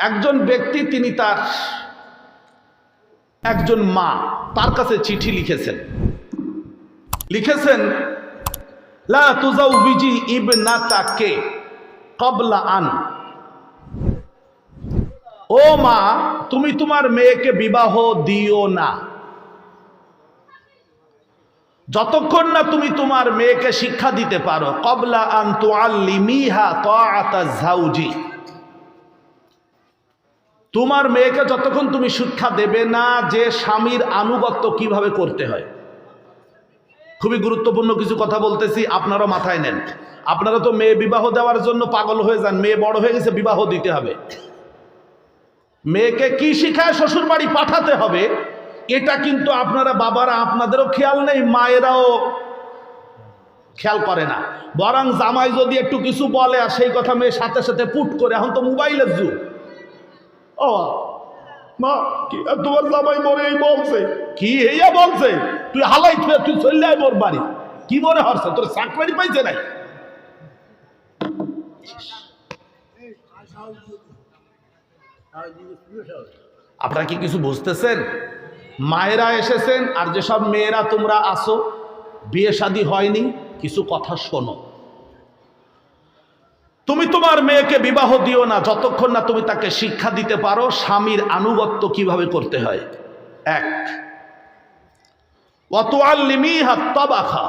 একজন ব্যক্তি তিনি তার একজন মা, তার কাছে চিঠি লিখেছেন। লিখেছেন, লা তুজাউবিজি ইবনাতাকে কবলা আন। ও মা, তুমি তোমার মেয়েকে বিবাহ দিও না। যতক্ষণ না তুমি তোমার মেয়েকে শিক্ষা দিতে পারো কবলা আন তুআল্লিমিহা তাআতা জাউজি তোমার মেয়েকে যতক্ষণ তুমি শিক্ষা দেবে না যে স্বামীর আনুগত্য কীভাবে করতে হয়। খুবই গুরুত্বপূর্ণ কিছু কথা বলতেছি আপনারা মাথায় নেন। আপনারা তো মেয়ে বিবাহ দেওয়ার জন্য পাগল হয়ে যান, মেয়ে বড় হয়ে গেছে, বিবাহ দিতে হবে। মেয়েকে কি শিখায় শ্বশুর বাড়ি পাঠাতে হবে, এটা কিন্তু আপনারা বাবারা, আপনাদেরও খেয়াল নেই, মায়েরাও খেয়াল করে না। বরং জামাই যদি একটু কিছু বলে আর সেই কথা মেয়ে সাথে সাথে পুট করে, এখন তো মোবাইলের যুগ। মা এই বলছে কি বলছে তুই হালাই তুই চললে মোর বাড়ি। কি মনে তোর চাকরি পাইছে আপনারা কি কিছু বুঝতেছেন? মায়েরা এসেছেন, আর যেসব মেয়েরা তোমরা আসো বিয়ে শাদী হয়নি, কিছু কথা শোনো। তুমি তোমার মেয়েকে বিবাহ দিও না, যতক্ষণ না তুমি তাকে শিক্ষা দিতে পারো স্বামীর আনুগত্য কীভাবে করতে হয়। এক অতোয়াল্লিমিহা তবাখা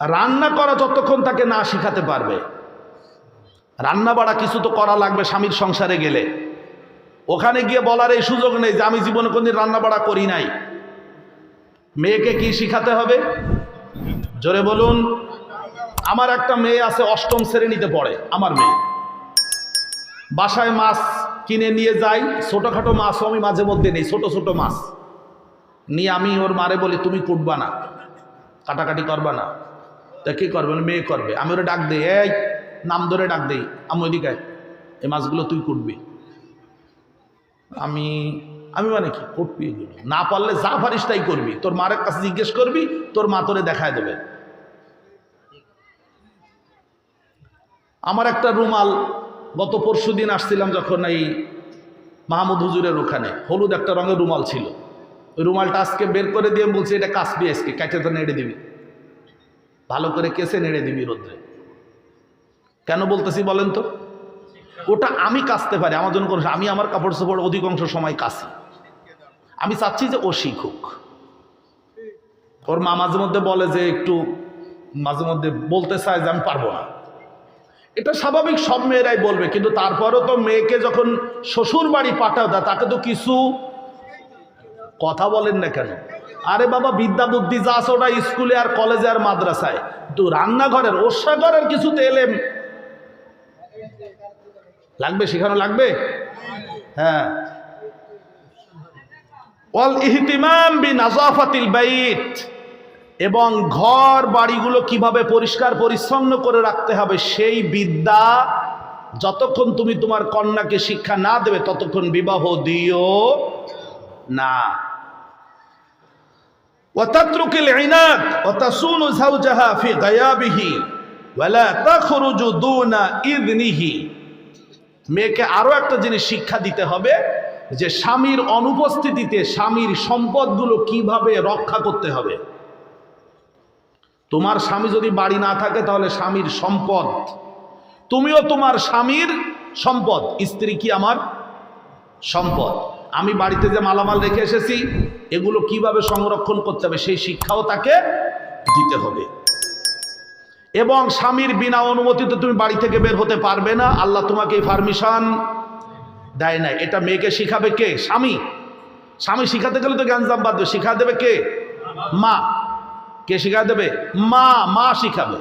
রান্না করা যতক্ষণ তাকে না শিখাতে পারবে। রান্না বাড়া কিছু তো করা লাগবে স্বামীর সংসারে গেলে। ওখানে গিয়ে বলার এই সুযোগ নেই যে আমি জীবনে কোনদিন রান্না বাড়া করি নাই। মেয়েকে কি শিখাতে হবে? জোরে বলুন আমার একটা মেয়ে আছে, অষ্টম শ্রেণীতে পড়ে, আমার মেয়ে। বাসায় মাছ কিনে নিয়ে যাই, ছোটোখাটো মাছও আমি মাঝে মধ্যে নেই, ছোট ছোট মাছ। নিয়ে আমি ওর মারে বলি, তুমি কুটবা না, কাটাকাটি করবা না। তা কী করবে? মেয়ে করবে। আমি ওরা ডাক দিই, এই, নাম ধরে ডাক দিই আমি ওইদিকে। এই মাছগুলো তুই কুটবি। আমি আমি মানে কি, কুটবি এগুলো। না পারলে যা পারিস তাই করবি। তোর মারের কাছে জিজ্ঞেস করবি, তোর মা তোরে দেখায় দেবে। আমার একটা রুমাল, গত পরশু দিন আসছিলাম যখন এই মাহমুদ হুজুরের ওখানে, হলুদ একটা রঙের রুমাল ছিল। ওই রুমালটা আজকে বের করে দিয়ে বলছি, এটা কাশবি আজকে কাটে তো নেড়ে দিবি। ভালো করে কেসে নেড়ে দিবি রোদ্রে। কেন বলতেছি বলেন তো? ওটা আমি কাচতে পারি, আমার জন্য কোনো আমি আমার কাপড় চোপড় অধিকাংশ সময় কাছি আমি চাচ্ছি যে ও শিখুক। ওর মা মাঝে মধ্যে বলে যে, একটু মাঝে মধ্যে বলতে চায় যে আমি পারব না। এটা স্বাভাবিক, সব মেয়েরাই বলবে। কিন্তু তারপরও তো মেয়েকে যখন শ্বশুর বাড়ি পাঠাও দেয় তাকে তো কিছু কথা বলেন না কেন? আরে বাবা, বিদ্যা বুদ্ধি যা আছে ওটা স্কুলে আর কলেজে আর মাদ্রাসায়। তো রান্নাঘরের, ওষাঘরের কিছু এলেম লাগবে? সেখানে লাগবে? হ্যাঁ। অল ইহতিমাম বি নাজাফাতিল বাইত। এবং ঘর বাড়িগুলো কীভাবে পরিষ্কার পরিচ্ছন্ন করে রাখতে হবে, সেই বিদ্যা যতক্ষণ তুমি তোমার কন্যাকে শিক্ষা না দেবে, ততক্ষণ বিবাহ দিও না। ওয়াতাতরুকিল ইনাত ওয়াতাসুলু যাওজাহা ফি গায়াবিহি, ওয়ালা তাখরুজু দুনা ইদনিহি। মেয়েকে আরও একটা জিনিস শিক্ষা দিতে হবে, যে স্বামীর অনুপস্থিতিতে স্বামীর সম্পদগুলো কীভাবে রক্ষা করতে হবে। তোমার স্বামী যদি বাড়ি না থাকে তাহলে স্বামীর সম্পদ। তুমিও তোমার স্বামীর সম্পদ, স্ত্রী কি আমার সম্পদ? আমি বাড়িতে যে মালামাল রেখে এসেছি, এগুলো কীভাবে সংরক্ষণ করতে হবে সেই শিক্ষাও তাকে দিতে হবে। এবং স্বামীর বিনা অনুমতিতে তুমি বাড়ি থেকে বের হতে পারবে না, আল্লাহ তোমাকে এই পারমিশন দেয় না এটা মেয়েকে শিখাবে কে? স্বামী। স্বামী শিখাতে গেলে তো জ্ঞানজাম বাধ্য শিখা দেবে কে? মা। কে শিখা দেবে? মা মা শিখাবে।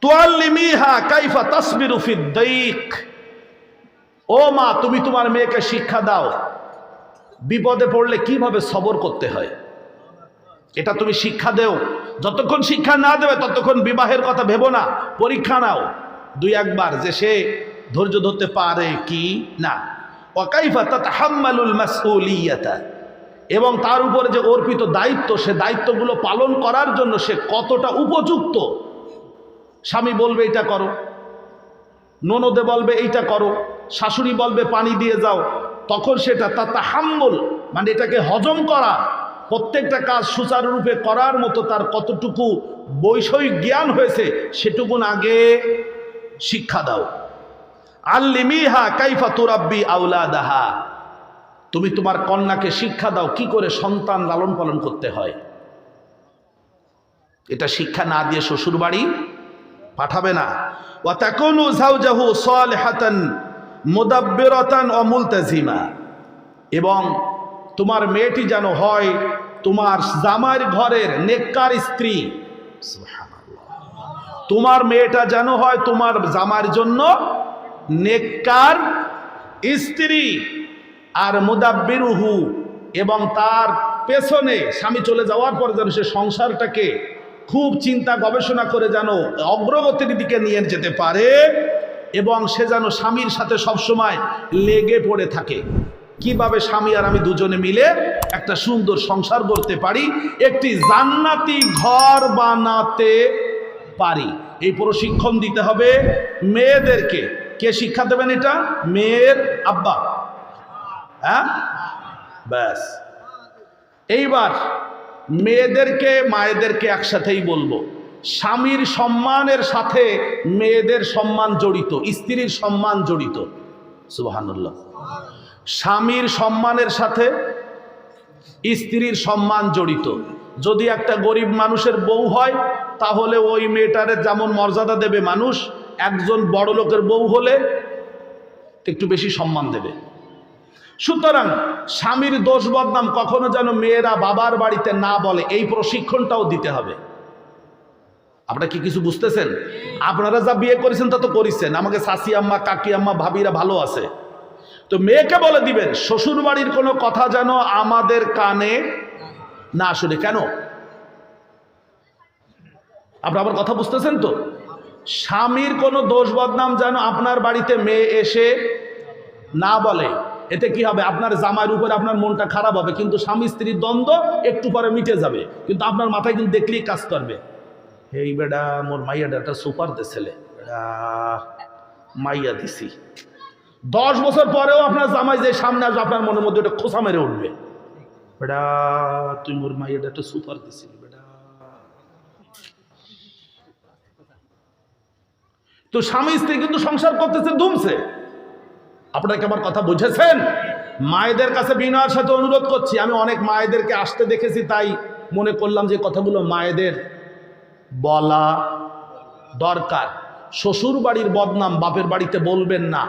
তুয়াল্লিমিহা কাইফা তাসবিরু ফি দাইক ও মা, তুমি তোমার মেয়েকে শিক্ষা দাও। বিপদে পড়লে কীভাবে সবর করতে হয়? এটা তুমি শিক্ষা দেও। যতক্ষণ শিক্ষা না দেবে, ততক্ষণ বিবাহের কথা ভেবো না। পরীক্ষা নাও। দুই একবার যে সে ধৈর্য ধরতে পারে কি? না। ওয়াকাইফা তাতাহাম্মালুল মাসউলিয়াতা। এবং তার উপরে যে অর্পিত দায়িত্ব, সে দায়িত্বগুলো পালন করার জন্য সে কতটা উপযুক্ত? স্বামী বলবে এটা করো। ননদে বলবে, এইটা করো। শাশুড়ি বলবে, পানি দিয়ে যাও। তখন সেটা তা তাহাম্মুল মানে এটাকে হজম করা, প্রত্যেকটা কাজ সুচারুরূপে করার মতো তার কতটুকু বৈষয়িক জ্ঞান হয়েছে সেটুকুন আগে শিক্ষা দাও। আল্লিমিহা কাইফা তুরাব্বি আউলা আউলাদাহা তুমি তোমার কন্যাকে শিক্ষা দাও, কি করে সন্তান লালন পালন করতে হয়? এটা শিক্ষা না দিয়ে শ্বশুর বাড়ি পাঠাবে না। এবং তোমার মেয়েটি যেন হয় তোমার জামার ঘরের নেককার স্ত্রী। তোমার মেয়েটা যেন হয় তোমার জামার জন্য নেককার স্ত্রী। আর মুদাব্বিরুহু এবং তার পেছনে স্বামী চলে যাওয়ার পর যেন সে সংসারটাকে খুব চিন্তা গবেষণা করে যেন অগ্রগতির দিকে নিয়ে যেতে পারে এবং সে যেন স্বামীর সাথে সবসময় লেগে পড়ে থাকে। কীভাবে স্বামী আর আমি দুজনে মিলে একটা সুন্দর সংসার করতে পারি, একটি জান্নাতি ঘর বানাতে পারি। এই প্রশিক্ষণ দিতে হবে মেয়েদেরকে। কে শিক্ষা দেবেন এটা? মেয়ের আব্বা। হ্যাঁ? ব্যাস। এইবার মেয়েদেরকে, মায়েদেরকে একসাথেই বলব। স্বামীর সম্মানের সাথে মেয়েদের সম্মান জড়িত, স্ত্রীর সম্মান জড়িত। সুবহানাল্লাহ। স্বামীর সম্মানের সাথে স্ত্রীর সম্মান জড়িত। যদি একটা গরিব মানুষের বউ হয়, তাহলে ওই মেয়েটারে যেমন মর্যাদা দেবে মানুষ, একজন বড় লোকের বউ হলে একটু বেশি সম্মান দেবে। সুতরাং স্বামীর দোষ বদনাম কখনো যেন মেয়েরা বাবার বাড়িতে না বলে, এই প্রশিক্ষণটাও দিতে হবে। আপনারা কি কিছু বুঝতেছেন? আপনারা যা বিয়ে করেছেন তা তো করেছেন। আমাকে শাশি আম্মা, কাকি আম্মা, ভাবিরা ভালো আছে। তো মেয়েকে বলে দিবেন শ্বশুর বাড়ির কোনো কথা যেন আমাদের কানে না শুনে কেন? আপনার আবার কথা বুঝতেছেন তো? স্বামীর কোনো দোষ বদনাম যেন আপনার বাড়িতে মেয়ে এসে না বলে। এতে কি হবে? আপনার জামাইয়ের উপরে আপনার মনটা খারাপ হবে, কিন্তু স্বামী স্ত্রীর দ্বন্দ্ব একটু পরে মিটে যাবে। কিন্তু আপনার মাথায় কিন্তু দেখলেই কাজ করবে। এই বেডা, মোর মাইয়াটা একটা সুপার দে ছেলে। মাইয়া দিছি। দশ বছর পরেও আপনার জামাই যে সামনে আসবে, আপনার মনের মধ্যে ওটা খোসা মেরে উঠবে। বেডা, তুই মোর মাইয়াটা একটা সুপার দিছিলি তো স্বামী স্ত্রী কিন্তু সংসার করতেছে দুমছে আপনাকে আমার কথা বুঝেছেন? মায়েদের কাছে বিনয়ের সাথে অনুরোধ করছি। আমি অনেক মায়েদেরকে আসতে দেখেছি তাই মনে করলাম যে কথাগুলো মায়েদের বলা দরকার। শ্বশুর বাড়ির বদনাম বাপের বাড়িতে বলবেন না।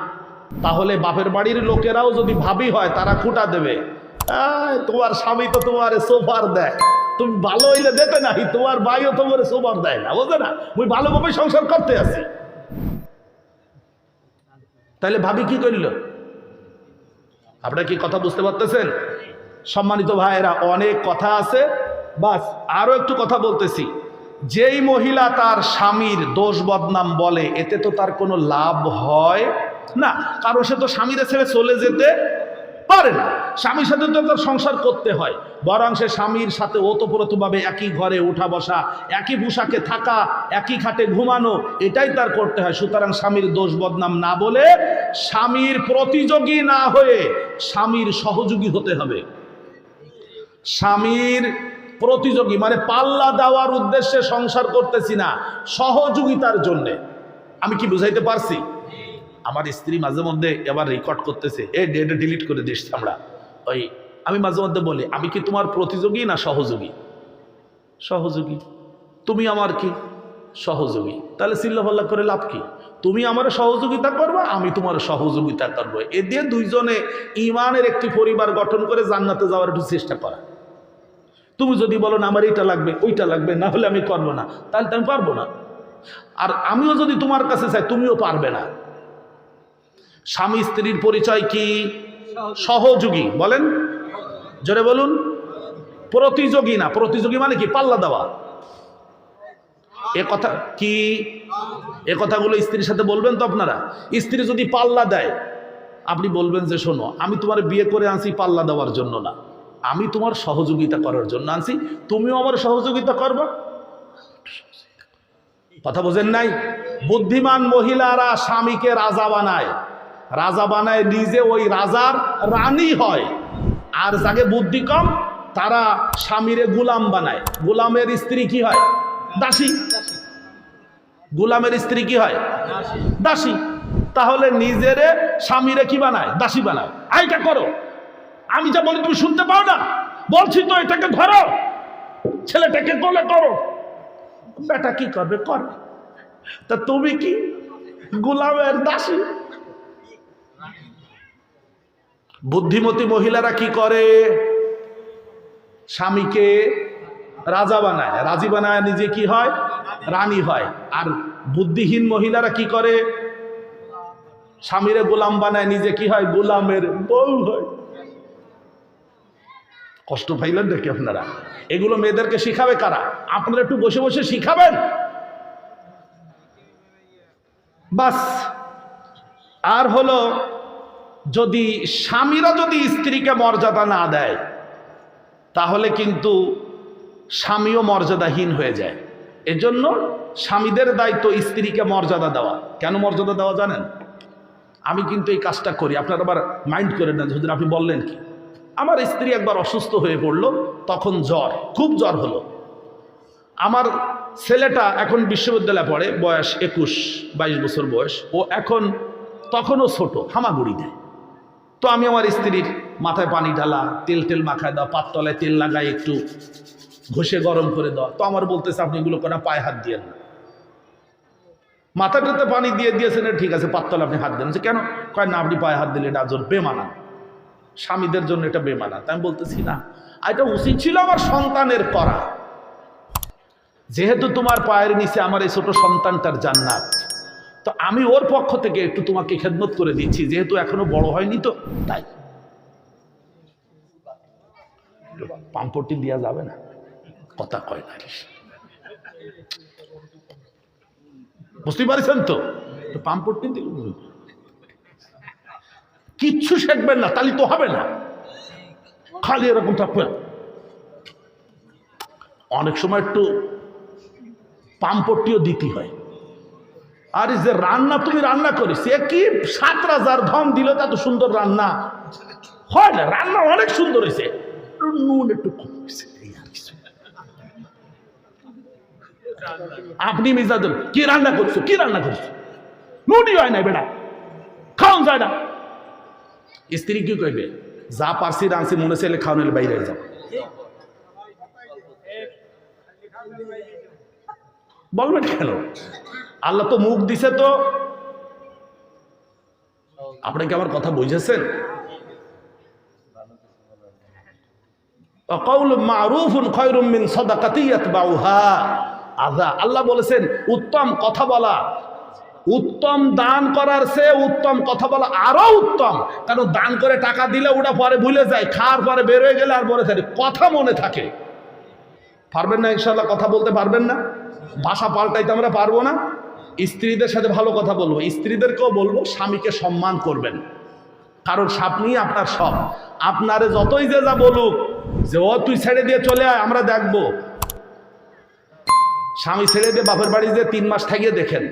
তাহলে বাপের বাড়ির লোকেরাও যদি ভাবি হয় তারা খুঁটা দেবে। "এই, তোমার স্বামী তো তোমার সোফার দেয়। তুমি ভালো হইলে দেবে না তোমার ভাইও তোমার সোফার দেয় না বুঝলে না? মুই ভালোভাবে সংসার করতে আছি। তাহলে ভাবি কি করিল? আপনারা কি কথা বুঝতে পারতেছেন? সম্মানিত ভাইয়েরা, অনেক কথা আছে। বাস আরও একটু কথা বলতেছি। যেই মহিলা তার স্বামীর দোষ বদনাম বলে, এতে তো তার কোনো লাভ হয় না। কারণ সে তো স্বামীরা ছেড়ে চলে যেতে পারে না। স্বামীর সাথে তো তার সংসার করতে হয়। বরং সে স্বামীর সাথে ওতপ্রোতভাবে একই ঘরে উঠা বসা, একই পোশাকে থাকা, একই খাটে ঘুমানো, এটাই তার করতে হয়। সুতরাং স্বামীর দোষ বদনাম না বলে স্বামীর প্রতিযোগী না হয়ে স্বামীর সহযোগী হতে হবে। স্বামীর প্রতিযোগী মানে পাল্লা দেওয়ার উদ্দেশ্যে সংসার করতেছি না, সহযোগিতার জন্যে। আমি কি বুঝাইতে পারছি? আমার স্ত্রী মাঝে মধ্যে এবার রেকর্ড করতেছে এ ডেটা ডিলিট করে দিস আমরা। ওই আমি মাঝে মধ্যে বলি আমি কি তোমার প্রতিযোগী না সহযোগী? সহযোগী। তুমি আমার কি? সহযোগী। তাহলে চিল্লাফাল্লা করে লাভ কি? তুমি আমার সহযোগিতা করবে আমি তোমার সহযোগিতা করব। এ দিয়ে দুইজনে ইমানের একটি পরিবার গঠন করে জান্নাতে যাওয়ার একটু চেষ্টা করা। তুমি যদি বলো না আমার এইটা লাগবে ওইটা লাগবে না হলে আমি করব না। তাহলে তো আমি পারব না। আর আমিও যদি তোমার কাছে চাই তুমিও পারবে না। স্বামী স্ত্রীর পরিচয় কি? সহযোগী। বলেন? জোরে বলুন। প্রতিযোগী না, প্রতিযোগী মানে কি? পাল্লা দেওয়া। এ কথা কি? এ কথাগুলো স্ত্রীর সাথে বলবেন তো আপনারা? স্ত্রী যদি পাল্লা দেয়, আপনি বলবেন যে, শোনো, আমি তোমার বিয়ে করে আনছি পাল্লা দেওয়ার জন্য না। আমি তোমার সহযোগিতা করার জন্য আনছি। তুমিও আমার সহযোগিতা করবা? কথা বোঝেন নাই? বুদ্ধিমান মহিলারা স্বামীকে রাজা বানায়। রাজা বানায় নিজে, ওই রাজার রানী হয়। আর যাকে বুদ্ধি কম, তারা স্বামীরে গুলাম বানায়। গুলামের স্ত্রী কি হয়? দাসী। গুলামের স্ত্রী কি হয়? দাসী। তাহলে নিজেরে স্বামীরে কি বানায়? দাসী বানায়। আইটা করো। আমি যা বলি তুমি শুনতে পাও না? বলছি তো এটাকে ধরো। ছেলেটাকে কোলে করো। বেটা কি করবে? করে। তা তুমি কি গুলামের দাসী? বুদ্ধিমতী মহিলারা কি করে? স্বামীকে রাজা বানায়। রাজি বানায় নিজে কি হয়? রানী হয়। আর বুদ্ধিহীন মহিলারা কি করে? স্বামীরে গোলাম বানায়, নিজে কি হয়? গোলামের বউ হয়। কষ্ট পাইলেন নাকি আপনারা? এগুলো মেয়েদেরকে শিখাবে কারা? আপনারা একটু বসে বসে শিখাবেন? বাস। আর হলো যদি স্বামীরা যদি স্ত্রীকে মর্যাদা না দেয়, তাহলে কিন্তু স্বামীও মর্যাদাহীন হয়ে যায়। এজন্য স্বামীদের দায়িত্ব স্ত্রীকে মর্যাদা দেওয়া। কেন মর্যাদা দেওয়া জানেন? আমি কিন্তু এই কাজটা করি। আপনার আবার মাইন্ড করেন না যদি আপনি বললেন কি? আমার স্ত্রী একবার অসুস্থ হয়ে পড়ল, তখন জ্বর, খুব জ্বর হলো। আমার ছেলেটা এখন বিশ্ববিদ্যালয়ে পড়ে, বয়স একুশ, বাইশ বছর বয়স। ও এখন তখনও ছোট হামাগুড়ি দেয় তো আমি আমার স্ত্রীর মাথায় পানি ঢালা, তেল টেল মাখায় দেওয়া পাততলায় তেল লাগাই একটু ঘষে গরম করে দেওয়া তো আমার বলতেছে, আপনি এগুলো কোনো পায়ে হাত দিয়েন না। মাথাটাতে পানি দিয়ে দিয়েছেন, ঠিক আছে পাততলা আপনি হাত দেন। কেন? কয়, না, আপনি পায়ে হাত দিলে এটা জোর বেমানা স্বামীদের জন্য এটা বেমানা তাই আমি বলতেছি, না এটা উচিত ছিল আমার সন্তানের করা। যেহেতু তোমার পায়ের নিচে আমার এই ছোট সন্তানটার জান্নাত তো আমি ওর পক্ষ থেকে একটু তোমাকে খেদমত করে দিচ্ছি, যেহেতু এখনও বড় হয়নি তো। তাই। পাম্পটি দেওয়া যাবে না। কথা কয় না বুঝতে পারছেন তো? পাম্পটি দিল কিচ্ছু শেখবেন না তাহলে তো হবে না। খালি এরকম থাকবেন অনেক সময় একটু পাম্পটিও দিতে হয়। আর যে রান্না তুমি রান্না করিস সে কি সাত রাজার ধম দিল, তা তো সুন্দর রান্না। হয় না, রান্না অনেক সুন্দর হয়েছে। নুন, একটু কম হয়েছে। আপনি মিজাদুল কি রান্না করছ, কি রান্না করছ? নুনই হয় না বেটা খাওয়ান যায় না। স্ত্রী কি কইবে, যা পারছি রাঁধছি, মনে চাইলে খাওয়ানোর বাইরে যাও। বলবেন কেন? আল্লাহ তো মুখ দিছে তো। আপনি কি আমার কথা বুঝেছেন? আল্লাহ বলেছেন, উত্তম কথা বলা। উত্তম দান করার সে উত্তম কথা বলা আরও উত্তম। কারণ দান করে টাকা দিলে ওটা পরে ভুলে যায়, খাওয়ার পরে বের হয়ে গেলে আর মনে থাকে, কথা মনে থাকে। পারবেন না ইনশাল্লাহ কথা বলতে পারবেন না? ভাষা পাল্টাইতে আমরা পারব না? স্ত্রীদের সাথে ভালো কথা বলব, স্ত্রীদেরকেও বলব, স্বামীকে সম্মান করবেন। কারণ স্বামী আপনার সব। আপনারে যতই যে যা বলুক, যে, ও, তুই ছেড়ে দিয়ে চলে আয়, আমরা দেখব। স্বামী ছেড়ে দিয়ে বাপের বাড়ি যে তিন মাস থাকিয়ে দেখেন,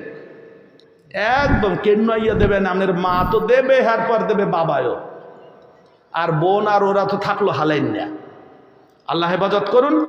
একদম কেন্নইয়া দেবেন আপনার মা তো দেবে পর দেবে বাবায়ও। আর বোন আর ওরা তো থাকল হালাইন না। আল্লাহ হেফাজত করুন।